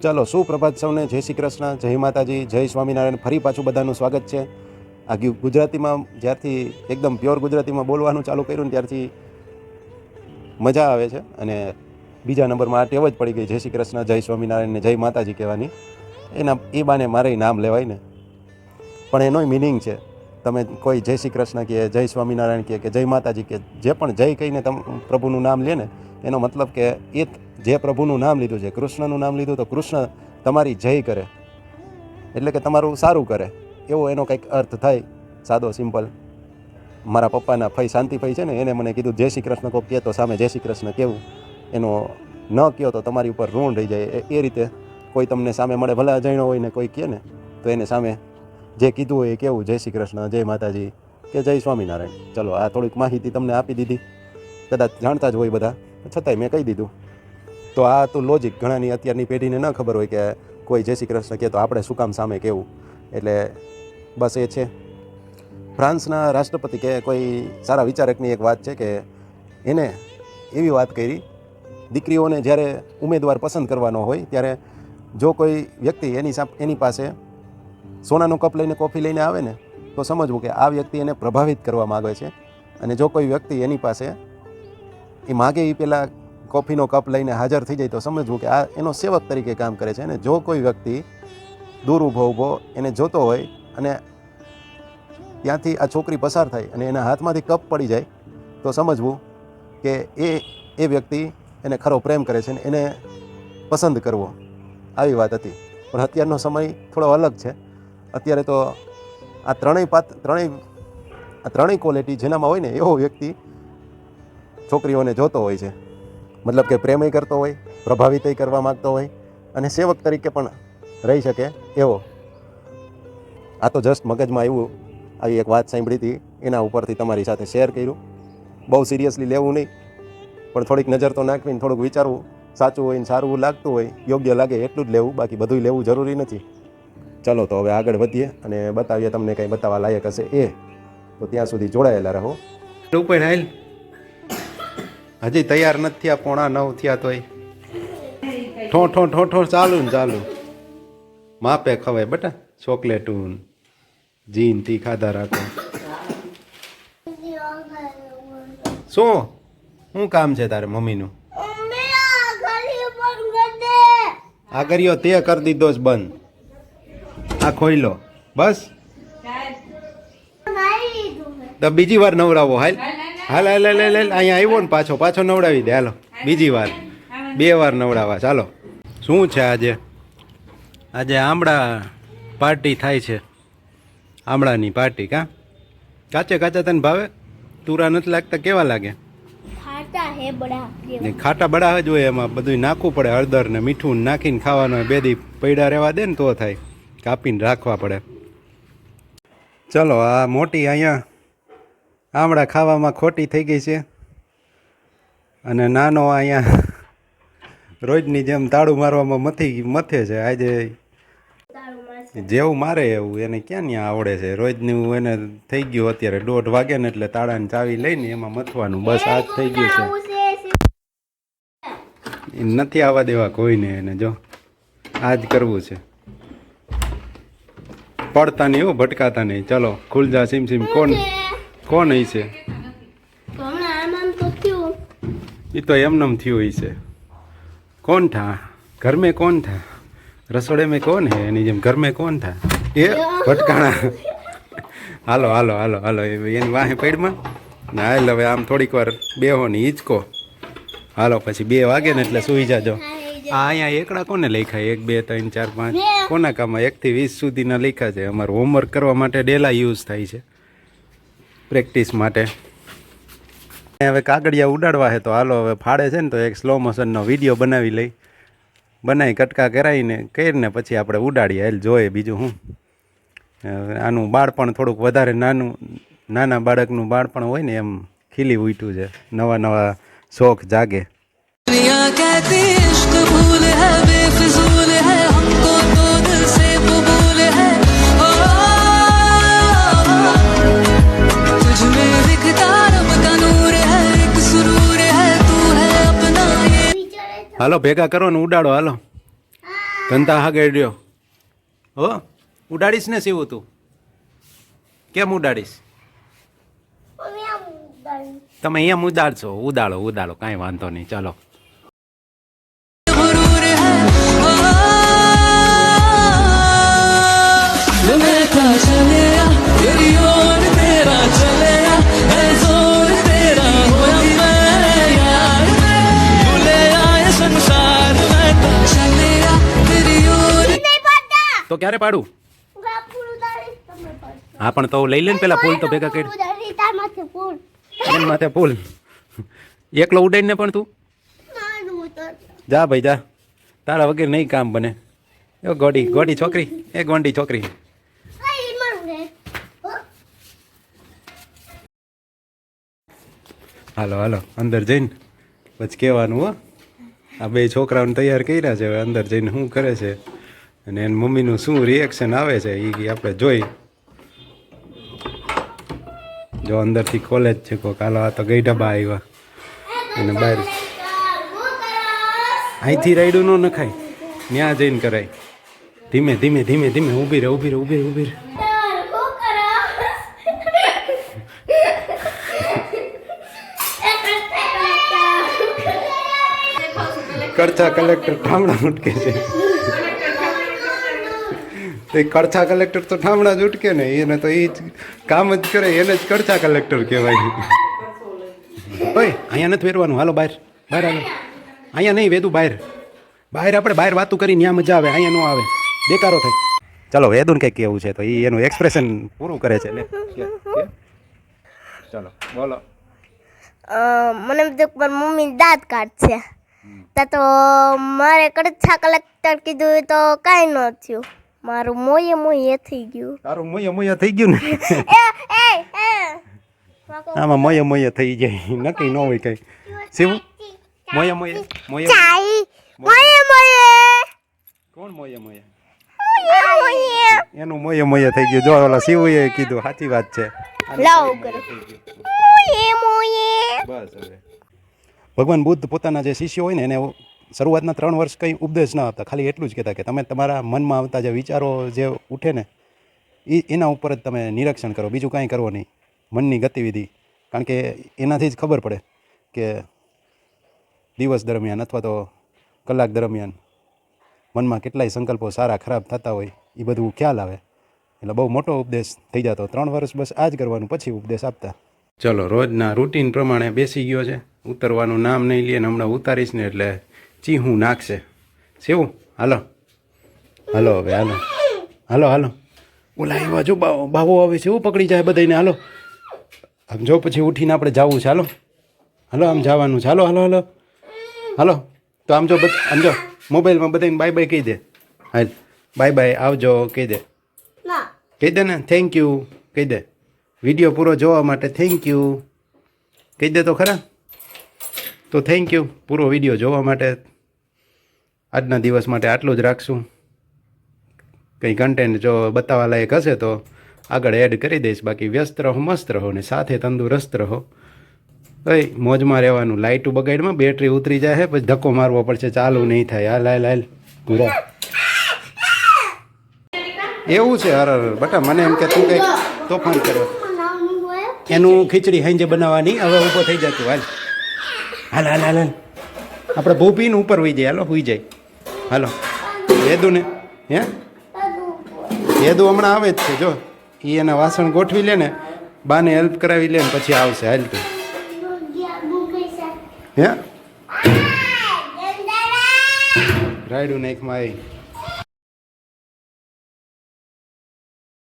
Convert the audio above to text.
ચાલો સુપ્રભાત સૌને જય શ્રી કૃષ્ણ, જય માતાજી, જય સ્વામિનારાયણ? ફરી પાછું બધાનું સ્વાગત છે. આ ગુજરાતીમાં જ્યારથી એકદમ પ્યોર ગુજરાતીમાં બોલવાનું ચાલુ કર્યું ને ત્યારથી મજા આવે છે અને બીજા નંબરમાં આ ટેવ જ પડી ગઈ, જય શ્રી કૃષ્ણ, જય સ્વામિનારાયણ ને જય માતાજી કહેવાની. એના એ બાને મારે નામ લેવાય ને. પણ એનોય મિનિંગ છે. તમે કોઈ જય શ્રી કૃષ્ણ કહે જય સ્વામિનારાયણ કહે કે જય માતાજી કહે જે પણ જય કહીને તમે પ્રભુનું નામ લે ને, એનો મતલબ કે એ જે પ્રભુનું નામ લીધું છે, કૃષ્ણનું નામ લીધું, તો કૃષ્ણ તમારી જય કરે. એટલે કે તમારું સારું કરે. એવો એનો કંઈક અર્થ થાય, સાદો, સિમ્પલ. મારા પપ્પાના ફઈ શાંતિભાઈ છે ને, એને મને કીધું, જય શ્રી કૃષ્ણ કહે તો સામે જય શ્રી કૃષ્ણ કેવું? એનો ન કહો તો તમારી ઉપર ઋણ રહી જાય. એ- એ રીતે કોઈ તમને સામે મળે, ભલે અજાણ્યો હોય ને કોઈ કહે ને, તો એને સામે જે કીધું હોય એ કેવું, જય શ્રી કૃષ્ણ, જય માતાજી, કે જય સ્વામિનારાયણ. ચલો, આ થોડીક માહિતી તમને આપી દીધી. કદાચ જાણતા જ હોય બધા, છતાંય મેં કહી દીધું. તો આ તો લોજિક ઘણાની અત્યારની પેઢીને ન ખબર હોય કે કોઈ જય શ્રી કૃષ્ણ કહે તો આપણે શું કામ સામે કહેવું એટલે બસ એ છે. ફ્રાન્સના રાષ્ટ્રપતિ કે કોઈ સારા વિચારકની એક વાત છે કે એને એવી વાત કરી, દીકરીઓને જ્યારે ઉમેદવાર પસંદ કરવાનો હોય ત્યારે જો કોઈ વ્યક્તિ એની એની પાસે સોનાનો કપ લઈને કોફી લઈને આવે ને, તો સમજવું કે આ વ્યક્તિ એને પ્રભાવિત કરવા માગે છે. અને જો કોઈ વ્યક્તિ એની પાસે એ માગે એ પહેલાં કોફીનો કપ લઈને હાજર થઈ જાય તો સમજવું કે આ એનો સેવક તરીકે કામ કરે છે. અને જો કોઈ વ્યક્તિ દૂર ઊભો ઊભો એને જોતો હોય અને ત્યાંથી આ છોકરી પસાર થાય અને એના હાથમાંથી કપ પડી જાય તો સમજવું કે એ એ વ્યક્તિ એને ખરો પ્રેમ કરે છે અને એને પસંદ કરવો. આવી વાત હતી. પણ અત્યારનો સમય થોડો અલગ છે. અત્યારે તો આ ત્રણેય પાત્ર ત્રણેય, આ ત્રણેય ક્વોલિટી જેનામાં હોય ને એવો વ્યક્તિ છોકરીઓને જોતો હોય છે. મતલબ કે પ્રેમય કરતો હોય, પ્રભાવિતય કરવા માગતો હોય અને સેવક તરીકે પણ રહી શકે એવો. આ તો જસ્ટ મગજમાં આવ્યું, આવી એક વાત સાંભળી હતી, એના ઉપરથી તમારી સાથે શેર કર્યું. બહુ સિરિયસલી લેવું નહીં, પણ થોડીક નજર તો નાખવીને થોડુંક વિચારવું, સાચું હોય ને સારું લાગતું હોય, યોગ્ય લાગે એટલું જ લેવું, બાકી બધું લેવું જરૂરી નથી. ચલો તો હવે આગળ વધીએ અને બતાવીએ તમને કંઈ બતાવવા લાયક હશે એ. તો ત્યાં સુધી જોડાયેલા રહો. ઉપર હાલ. હજી તૈયાર નથી થયા પોણા નવ થયા તોય. ઠો ઠો ઠો ઠો ચાલુ ને ચાલુ. માપે ખવાય બટા ચોકલેટું જીન તી ખાધા રાખો. શું? શું કામ છે તારે મમ્મીનું? આ કર્યો તે કરી દીધો જ બંધ. આ ખોઈ લો. બસ? તો બીજી વાર નવરાવો હાલ. હાલ હાલ હાલ હાલ. અહીંયા આવ્યો ને પાછો. પાછો નવડાવી દે. હાલો. બીજી વાર. બે વાર નવડાવવા ચાલો. શું છે આજે? આજે આમળા પાર્ટી થાય છે. આમળાની પાર્ટી કા? કાચે કાચા તને ભાવે? તુરા નથી લાગતા? કેવા લાગે? ખાતા હે બડા ને ખાટા બડા જ હોય એમાં. બધું નાખવું પડે. હળદર ને મીઠું નાખીને ખાવાનું હોય. બે દી પૈડા રહેવા દે ને તો થાય. કાપીને રાખવા પડે. ચલો આ મોટી અહીંયા આમળા ખાવામાં ખોટી થઈ ગઈ છે. અને નાનો અહીંયા રોજની જેમ તાળું મારવામાં મથી મથે છે. આજે જેવું મારે એવું, એને ક્યાં ત્યાં આવડે છે? રોજનું એને થઈ ગયું અત્યારે દોઢ વાગે ને એટલે તાળાની ચાવી લઈને એમાં મથવાનું. બસ આ થઈ ગયું છે. નથી આવવા દેવા કોઈને એને, જો. આ જ કરવું છે. પડતા નહીં હો, ભટકાતા નહીં. ચલો, ખુલજા, સિમ સિમ, કોણ? કોણ હઈ છે? એ તો એમનેમ થયું હોય છે. કોણ થા? ઘર મેં કોણ થા? રસોડે મેં કોણ હે? એની જેમ ઘર મેં કોણ થા? એ ભટકાણા. હાલો હાલો હાલો હાલો એ એની વાહે પેડમાં. ને હાલ હવે આમ થોડીક વાર બેહો ને હિંચકો. હાલો પછી બે વાગે ને એટલે સૂઈ જાજો. આ અહીંયા એકડા કોને લખ્યા? એક બે ત્રણ ચાર પાંચ. કોના કામમાં? એકથી વીસ સુધીના લખ્યા છે. અમારું હોમવર્ક કરવા માટે ડેલા યુઝ થાય છે. પ્રેક્ટિસ માટે. હવે કાગળિયા ઉડાડવા છે તો હાલો હવે ફાડે છે ને તો એક સ્લો મોશનનો વીડિયો બનાવી લઈ. બનાવી કટકા કરાવીને કરીને પછી આપણે ઉડાડીએ. હાલ જોઈએ બીજું હું. હવે આનું બાળપણ થોડુંક વધારે નાનું નાના બાળકનું બાળપણ હોય ને એમ ખીલી ઉઠ્યું છે. નવા નવા શોખ જાગે. હાલો ભેગા કરો ને ઉડાડો હાલો. ધંધા હગેડ્યો હો ઉડાડીશ ને સીવું તું? કેમ ઉડાડીશ. તમે અહીંયા ઉદાડશો ઉદાડો ઉદાડો કાંઈ વાંધો નહીં. ચાલો. તો ક્યારે પાડું? હું પણ તો લઈ લે ને પેલા ફૂલ તો ભેગા કરી. માથે ફૂલ. એકલો ઉડાઈને પણ તું? જા ભાઈ જા. તારા વગર નહીં કામ બને. એ ગોડી ગોડી છોકરી એ ગોંડી છોકરી. હાલો હાલો અંદર જઈને. પછી કહેવાનું હો. આ બે છોકરાઓને તૈયાર કર્યા છે હવે અંદર જઈને શું કરે છે? અને એની મમ્મીનું શું રિએક્શન આવે છે એ આપણે જોઈ જો અંદરથી કોલેજ છે કોક હાલો આ તો ગઈ ડબ્બા આવ્યા અને બહાર. અહીંથી રાયડું ન નખાય ત્યાં જઈને કરાય ધીમે ધીમે ધીમે ધીમે ઊભી રહે ઊભી રહે ઊભી રહે ઊભી રહે. કરછા કલેક્ટર ઠામડા ઉટકે છે એ કડછા કલેક્ટર તો ઠામણા જ ઉટકે ને એને તો એ જ કામ જ કરે એને જ કડછા કલેક્ટર કહેવાય. ભાઈ અહીંયા નથી ફેરવાનું હાલો બહાર. બહાર હાલો. અહીંયા નહીં વેદું બહાર. બહાર આપણે બહાર વાતું કરી ત્યાં મજા આવે અહીંયા ન આવે. બેકારો થાય. ચાલો વેદુન કંઈક કેવું છે તો એ એનું એક્સપ્રેશન પૂરું કરે છે. ને ચાલો બોલો. મને બધું થયું મમ્મી દાંત કાઢશે તો મારે કડછા કલેક્ટર કીધું તો કાંઈ ન થયું. મારું મોયે મોયે થઈ ગયું. તારું મોયા મોયા થઈ ગયું ને? એ એ એ. આમાં મોયે મોયે થઈ જાય. નક્કી ન હોય કઈ. શિવ? મોયે મોયે મોયે મોયે મોયે કોણ મોયે મોયે એનું મોયે મોયે થઈ ગયું. જો ઓલા શિવએ કીધું સાચી વાત છે. લાવ કરો મોયે મોયે બસ હવે. ભગવાન બુદ્ધ પોતાના જે શિષ્યો હોય ને એને શરૂઆતના ત્રણ વર્ષ કંઈ ઉપદેશ ન આપતા. ખાલી એટલું જ કહેતા કે તમે તમારા મનમાં આવતા જે વિચારો જે ઉઠે ને, એ એના ઉપર જ તમે નિરીક્ષણ કરો. બીજું કાંઈ કરવો નહીં. મનની ગતિવિધિ. કારણ કે એનાથી જ ખબર પડે કે દિવસ દરમિયાન અથવા તો કલાક દરમિયાન મનમાં કેટલાય સંકલ્પો સારા ખરાબ થતા હોય, એ બધું ખ્યાલ આવે. એટલે બહુ મોટો ઉપદેશ થઈ જતો. ત્રણ વર્ષ બસ આ જ કરવાનું, પછી ઉપદેશ આપતા. ચલો, રોજના રૂટીન પ્રમાણે બેસી ગયો છે. ઉતરવાનું નામ નહીં લે ને હમણાં ઉતારીશ ને એટલે ચીહું નાખશે શેવું હાલો હાલો હવે હાલો હાલો હાલો ઓલા એવા જો બાવો આવે છે એવું પકડી જાય બધાને હાલો આમ જો પછી ઉઠીને આપણે જવું છે હાલો હાલો આમ જવાનું છે હાલો હાલો હાલો હાલો તો આમ જો બધ આમ જો મોબાઈલમાં બધાને બાય બાય કહી દે હાલ બાય બાય આવજો કહી દે કહી દે ને થેન્ક યુ કહી દે વીડિયો પૂરો જોવા માટે થેન્ક યુ કહી દે તો ખરા તો થેન્ક યુ પૂરો વીડિયો જોવા માટે. આજના દિવસ માટે આટલું જ રાખશું. કંઈ કન્ટેન્ટ જો બતાવવા લાયક હશે તો આગળ એડ કરી દઈશ. બાકી વ્યસ્ત રહો મસ્ત રહો ને સાથે તંદુરસ્ત રહો. ભાઈ મોજમાં રહેવાનું. લાઇટ બગાડમાં બેટરી ઉતરી જાય પછી ધક્કો મારવો પડશે. ચાલુ નહીં થાય. હાલ હાલ હાલ. ગુરા એવું છે હરર બટા મને એમ કે તું કંઈક તોફાન નાનું એનું ખીચડી હાંજે બનાવવાની. હવે ઊભો થઈ જતું. હાલ. હાલ હાલ હાલ આપણે પીને ઉપર હોઈ જાય. હાલો, હોઈ જાય. હાલો. હેદુ ને હે? હેદુ હમણાં આવે જ છે, જો. એ એના વાસણ ગોઠવી લે ને, બાને હેલ્પ કરાવી લે ને પછી આવશે. હાલ તું. હે? રાયડું નાખમાં આવી.